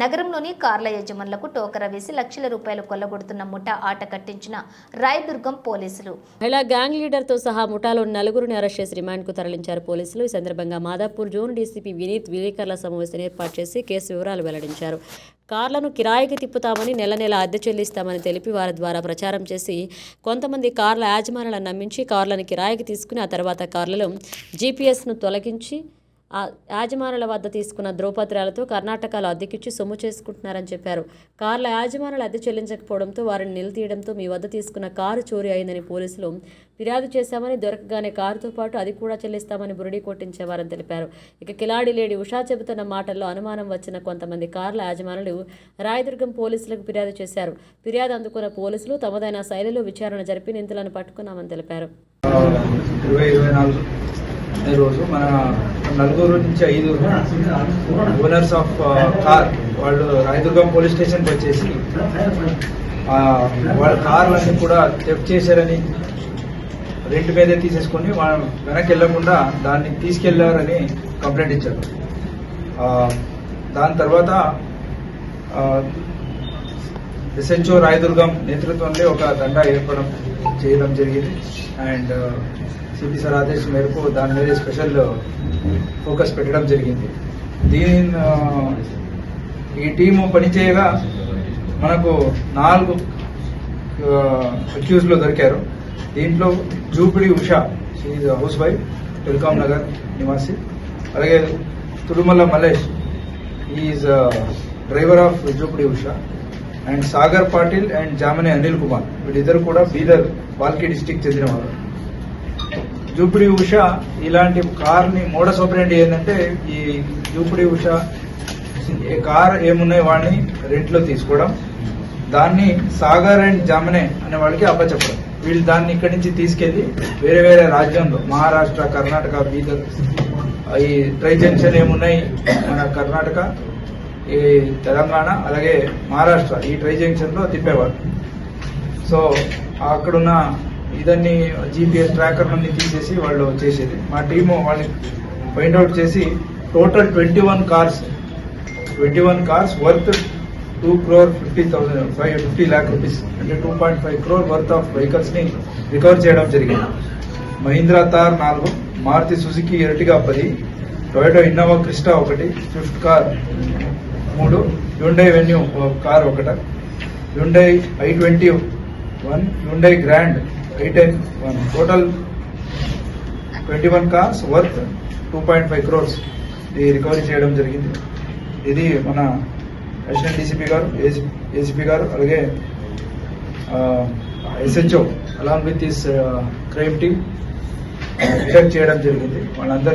నగరంలోని కార్ల యజమానులకు టోకర వేసి లక్షల రూపాయలు కొల్లగొడుతున్న ముఠా ఆట కట్టించిన రాయదుర్గం పోలీసులు. మహిళా గ్యాంగ్ లీడర్తో సహా ముఠాలో నలుగురిని అరెస్ట్ చేసి రిమాండ్కు తరలించారు పోలీసులు. ఈ సందర్భంగా మాదాపూర్ జోన్ డీసీపీ వినీత్ విలేకరుల సమావేశం ఏర్పాటు చేసి కేసు వివరాలు వెల్లడించారు. కార్లను కిరాయికి తిప్పుతామని నెల నెల అద్దె చెల్లిస్తామని తెలిపి వారి ద్వారా ప్రచారం చేసి కొంతమంది కార్ల యాజమానులను నమ్మించి కార్లను కిరాయికి తీసుకుని ఆ తర్వాత కార్లలో జీపీఎస్ను తొలగించి యాజమానుల వద్ద తీసుకున్న ధ్రువపత్రాలతో కర్ణాటకలో అద్దెకిచ్చి సొమ్ము చేసుకుంటున్నారని చెప్పారు. కార్ల యాజమానులు అద్దె చెల్లించకపోవడంతో వారిని నిలదీయడంతో మీ వద్ద తీసుకున్న కారు చోరీ అయిందని పోలీసులు ఫిర్యాదు చేశామని దొరకగానే కారుతో పాటు అది కూడా చెల్లిస్తామని బురిడి కొట్టించేవారని తెలిపారు. ఇక కిలాడి లేడీ ఉషా చెబుతున్న మాటల్లో అనుమానం వచ్చిన కొంతమంది కార్ల యాజమానులు రాయదుర్గం పోలీసులకు ఫిర్యాదు చేశారు. ఫిర్యాదు అందుకున్న పోలీసులు తమదైన శైలిలో విచారణ జరిపి నిందితులను పట్టుకున్నామని తెలిపారు. ఈరోజు రోజు మన నలుగురు నుంచి ఐదు ఓనర్స్ ఆఫ్ కార్ వాళ్ళు రాయదుర్గం పోలీస్ స్టేషన్కి వచ్చేసి వాళ్ళ కార్లన్నీ కూడా థెఫ్ట్ చేశారని రెంట్ మీదే తీసేసుకొని వాళ్ళ వెనక్కి వెళ్ళకుండా దాన్ని తీసుకెళ్ళారని కంప్లైంట్ ఇచ్చారు. దాని తర్వాత ఎస్హెచ్ఓ రాయదుర్గం నేతృత్వంలో ఒక దండా ఏర్పడం చేయడం జరిగింది. అండ్ uh, సిపి సార్ ఆదేశం మేరకు దాని మీద స్పెషల్ uh, ఫోకస్ పెట్టడం జరిగింది. దీని uh, ఈ టీము పనిచేయగా మనకు నాలుగు అక్యూజ్లు దొరికారు. దీంట్లో Jupidi Usha is house wife welcome Nagar నివాసి. అలాగే Tudumalla Malesh is driver of Jupidi Usha. And Sagar Patil and Jamani Anil Kumar. వీళ్ళిద్దరు కూడా బీదర్ వాల్కి డిస్టిక్ చెందినవారు. జూపిడి ఉషా ఇలాంటి కార్ని మోడస్ ఆపరేంటి ఏంటంటే ఈ జూపిడి ఉషా కార్ ఏమున్నాయి వాడిని రెంట్లో తీసుకోవడం. దాన్ని సాగర్ అండ్ జామనే అనే వాళ్ళకి అప్పచెప్పడం. వీళ్ళు దాన్ని ఇక్కడి నుంచి తీసుకెళ్ళి వేరే వేరే రాజ్యంలో మహారాష్ట్ర కర్ణాటక బీదర్ ఈ ట్రై జంక్షన్ ఏమున్నాయి మన కర్ణాటక ఈ తెలంగాణ అలాగే మహారాష్ట్ర ఈ ట్రై జంక్షన్లో తిప్పేవారు. సో అక్కడున్న ఇదన్ని జీపీఎస్ ట్రాకర్ తీసేసి వాళ్ళు చేసేది. మా టీము వాళ్ళని ఫైండ్ అవుట్ చేసి total twenty one cars twenty one cars worth two crore fifty thousand five fifty lakh rupees అంటే two point five crore worth of వెహికల్స్ని రికవర్ చేయడం జరిగింది. మహీంద్రా తార్ నాలుగు మారుతి సుజుకి ఎరటిగా పది టొయోటో ఇన్నోవా క్రిస్టా ఒకటి Swift car మూడు Hyundai Venue car ఒకట. Hyundai I twenty one Hyundai Grand I ten one. Total twenty one cars worth two point five crores ఇది recovery చేయడం జరిగింది. ఇది మన అసిస్టెంట్ డీసీపీ గారు ఏసీపీ గారు అలాగే SHO along with this crime team detect చేయడం జరిగింది. వాళ్ళందరికీ